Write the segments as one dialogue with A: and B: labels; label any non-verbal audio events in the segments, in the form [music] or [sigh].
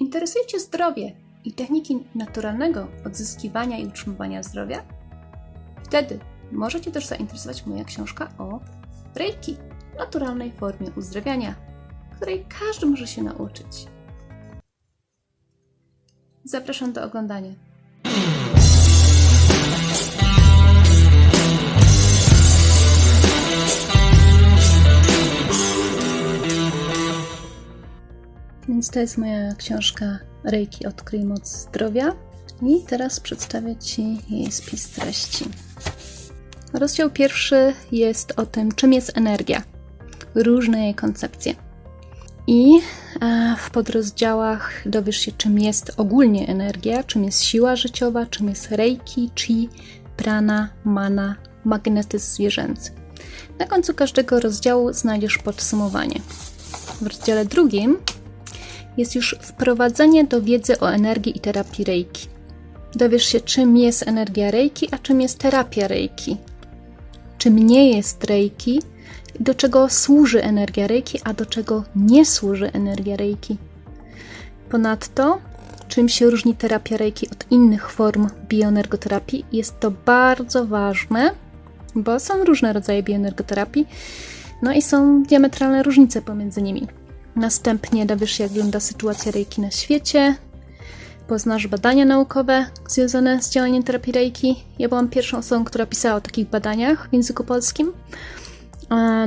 A: Interesuje Cię zdrowie i techniki naturalnego odzyskiwania i utrzymywania zdrowia? Wtedy może Cię też zainteresować moja książka o Reiki, naturalnej formie uzdrawiania, której każdy może się nauczyć. Zapraszam do oglądania. Więc to jest moja książka Reiki Odkryj Moc Zdrowia. I teraz przedstawię Ci jej spis treści. Rozdział pierwszy jest o tym, czym jest energia, różne jej koncepcje. I e, w podrozdziałach dowiesz się, czym jest ogólnie energia, czym jest siła życiowa, czym jest reiki, chi, prana, mana, magnetyzm zwierzęcy. Na końcu każdego rozdziału znajdziesz podsumowanie. W rozdziale drugim jest już wprowadzenie do wiedzy o energii i terapii reiki. Dowiesz się, czym jest energia reiki, a czym jest terapia reiki. Czym nie jest reiki, do czego służy energia reiki, a do czego nie służy energia reiki. Ponadto, czym się różni terapia reiki od innych form bioenergoterapii, jest to bardzo ważne, bo są różne rodzaje bioenergoterapii, no i są diametralne różnice pomiędzy nimi. Następnie dowiesz się, jak wygląda sytuacja reiki na świecie, poznasz badania naukowe związane z działaniem terapii reiki. Ja byłam pierwszą osobą, która pisała o takich badaniach w języku polskim.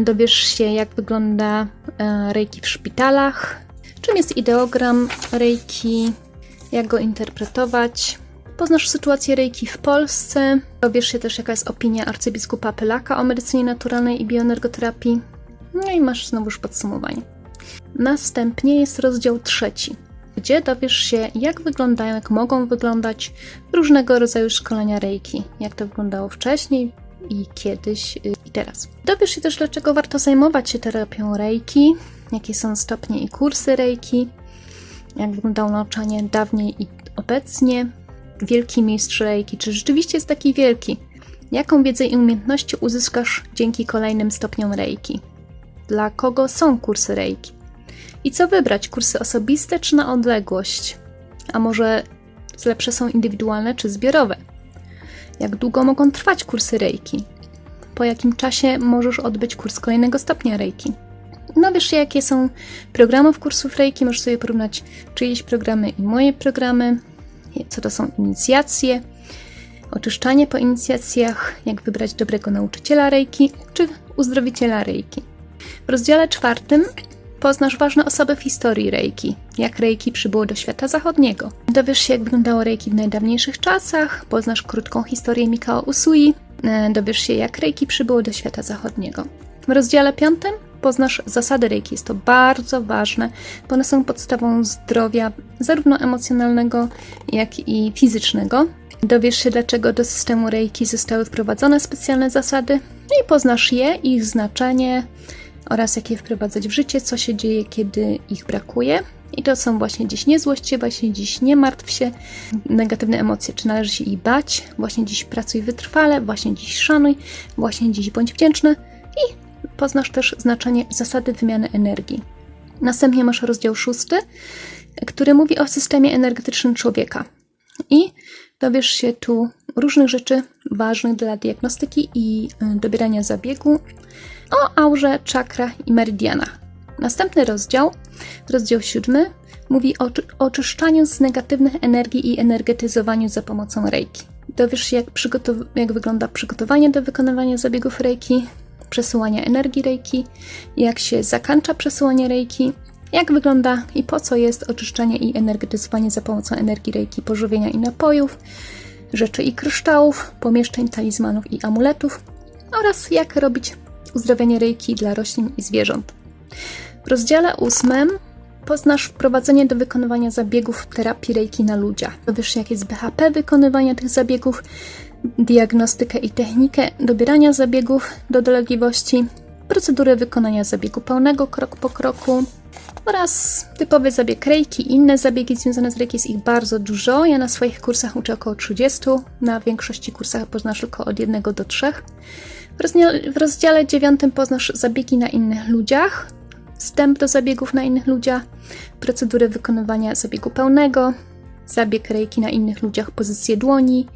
A: Dowiesz się, jak wygląda e, reiki w szpitalach, czym jest ideogram reiki, jak go interpretować. Poznasz sytuację reiki w Polsce. Dowiesz się też, jaka jest opinia arcybiskupa Pylaka o medycynie naturalnej i bioenergoterapii. No i masz znowuż podsumowanie. Następnie jest rozdział trzeci, gdzie dowiesz się, jak wyglądają, jak mogą wyglądać różnego rodzaju szkolenia reiki, jak to wyglądało wcześniej i kiedyś y, i teraz. Dowiesz się też, dlaczego warto zajmować się terapią reiki, jakie są stopnie i kursy reiki, jak wyglądało nauczanie dawniej i obecnie, wielki mistrz reiki, czy rzeczywiście jest taki wielki, jaką wiedzę i umiejętności uzyskasz dzięki kolejnym stopniom reiki, dla kogo są kursy reiki i co wybrać? Kursy osobiste czy na odległość? A może lepsze są indywidualne czy zbiorowe? Jak długo mogą trwać kursy Reiki? Po jakim czasie możesz odbyć kurs kolejnego stopnia Reiki? No wiesz, jakie są programy w kursów Reiki, możesz sobie porównać czyjeś programy i moje programy, co to są inicjacje, oczyszczanie po inicjacjach, jak wybrać dobrego nauczyciela Reiki czy uzdrowiciela Reiki. W rozdziale czwartym Poznasz ważne osoby w historii Reiki, jak Reiki przybyło do świata zachodniego. Dowiesz się, jak wyglądało Reiki w najdawniejszych czasach, poznasz krótką historię Mikao Usui, e, dowiesz się, jak Reiki przybyło do świata zachodniego. W rozdziale piątym poznasz zasady Reiki. Jest to bardzo ważne, bo one są podstawą zdrowia zarówno emocjonalnego, jak i fizycznego. Dowiesz się, dlaczego do systemu Reiki zostały wprowadzone specjalne zasady i poznasz je, ich znaczenie, oraz jak je wprowadzać w życie, co się dzieje, kiedy ich brakuje. I to są właśnie dziś niezłościwe, właśnie dziś nie martw się, negatywne emocje, czy należy się ich bać, właśnie dziś pracuj wytrwale, właśnie dziś szanuj, właśnie dziś bądź wdzięczny i poznasz też znaczenie zasady wymiany energii. Następnie masz rozdział szósty, który mówi o systemie energetycznym człowieka. I dowiesz się tu różnych rzeczy ważnych dla diagnostyki i y, dobierania zabiegu, o aurze, czakra i meridianach. Następny rozdział, rozdział siódmy, mówi o oczyszczaniu z negatywnych energii i energetyzowaniu za pomocą reiki. Dowiesz się, jak, jak wygląda przygotowanie do wykonywania zabiegów reiki, przesyłania energii reiki, jak się zakańcza przesyłanie reiki, jak wygląda i po co jest oczyszczanie i energetyzowanie za pomocą energii reiki pożywienia i napojów, rzeczy i kryształów, pomieszczeń, talizmanów i amuletów oraz jak robić uzdrawianie reiki dla roślin i zwierząt. W rozdziale ósmym poznasz wprowadzenie do wykonywania zabiegów terapii reiki na ludziach. Dowiesz się, jak jest BHP wykonywania tych zabiegów, diagnostykę i technikę dobierania zabiegów do dolegliwości, procedurę wykonania zabiegu pełnego krok po kroku oraz typowy zabieg reiki. Inne zabiegi związane z reiki jest ich bardzo dużo. Ja na swoich kursach uczę około 30, na większości kursach poznasz tylko od 1 do 3. W rozdziale, w rozdziale 9 poznasz zabiegi na innych ludziach, wstęp do zabiegów na innych ludziach, procedurę wykonywania zabiegu pełnego, zabieg reiki na innych ludziach, pozycję dłoni,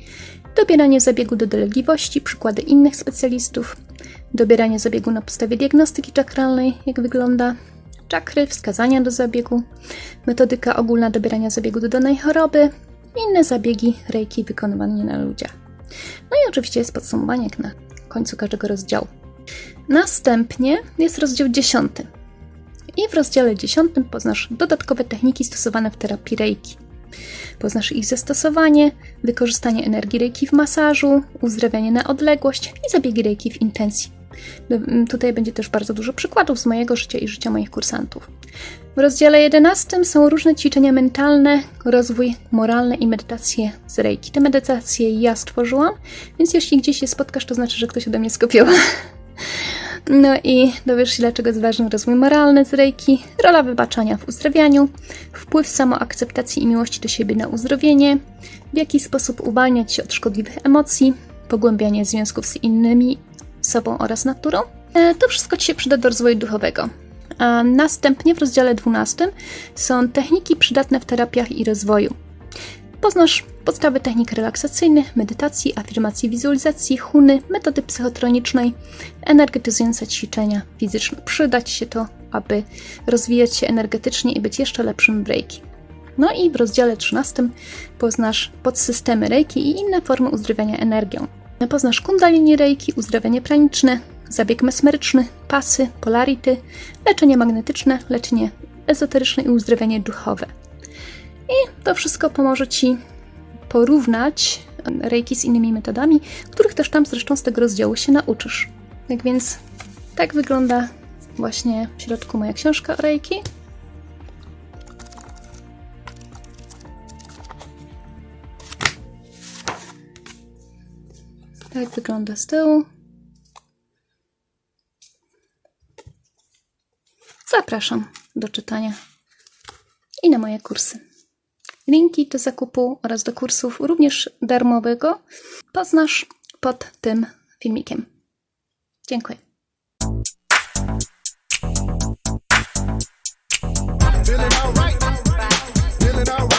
A: dobieranie zabiegu do dolegliwości, przykłady innych specjalistów, dobieranie zabiegu na podstawie diagnostyki czakralnej, jak wygląda, czakry, wskazania do zabiegu, metodyka ogólna dobierania zabiegu do danej choroby, inne zabiegi reiki wykonywane na ludziach. No i oczywiście jest podsumowanie jak na końcu każdego rozdziału. Następnie jest rozdział 10. I w rozdziale 10 poznasz dodatkowe techniki stosowane w terapii reiki. Poznasz ich zastosowanie, wykorzystanie energii reiki w masażu, uzdrawianie na odległość i zabiegi reiki w intencji. No, mm, Tutaj będzie też bardzo dużo przykładów z mojego życia i życia moich kursantów. W rozdziale 11 są różne ćwiczenia mentalne, rozwój moralny i medytacje z reiki. Te medytacje ja stworzyłam, więc jeśli gdzieś je spotkasz, to znaczy, że ktoś ode mnie skopiował. [laughs] No i dowiesz się, dlaczego jest ważny rozwój moralny z reiki, rola wybaczania w uzdrawianiu, wpływ samoakceptacji i miłości do siebie na uzdrowienie, w jaki sposób uwalniać się od szkodliwych emocji, pogłębianie związków z innymi, sobą oraz naturą. E, To wszystko Ci się przyda do rozwoju duchowego. A następnie w rozdziale 12 są techniki przydatne w terapiach i rozwoju. Poznasz podstawy technik relaksacyjnych, medytacji, afirmacji, wizualizacji, huny, metody psychotronicznej, energetyzujące ćwiczenia fizyczne. Przydać się to, aby rozwijać się energetycznie i być jeszcze lepszym w Reiki. No i w rozdziale 13 poznasz podsystemy Reiki i inne formy uzdrawiania energią. Poznasz kundalini Reiki, uzdrawianie praniczne, zabieg mesmeryczny, pasy, polarity, leczenie magnetyczne, leczenie ezoteryczne i uzdrawianie duchowe. I to wszystko pomoże Ci porównać reiki z innymi metodami, których też tam zresztą z tego rozdziału się nauczysz. Tak więc tak wygląda właśnie w środku moja książka o reiki. Tak wygląda z tyłu. Zapraszam do czytania i na moje kursy. Linki do zakupu oraz do kursów również darmowego poznasz pod tym filmikiem. Dziękuję.
B: Feeling alright. Feeling alright.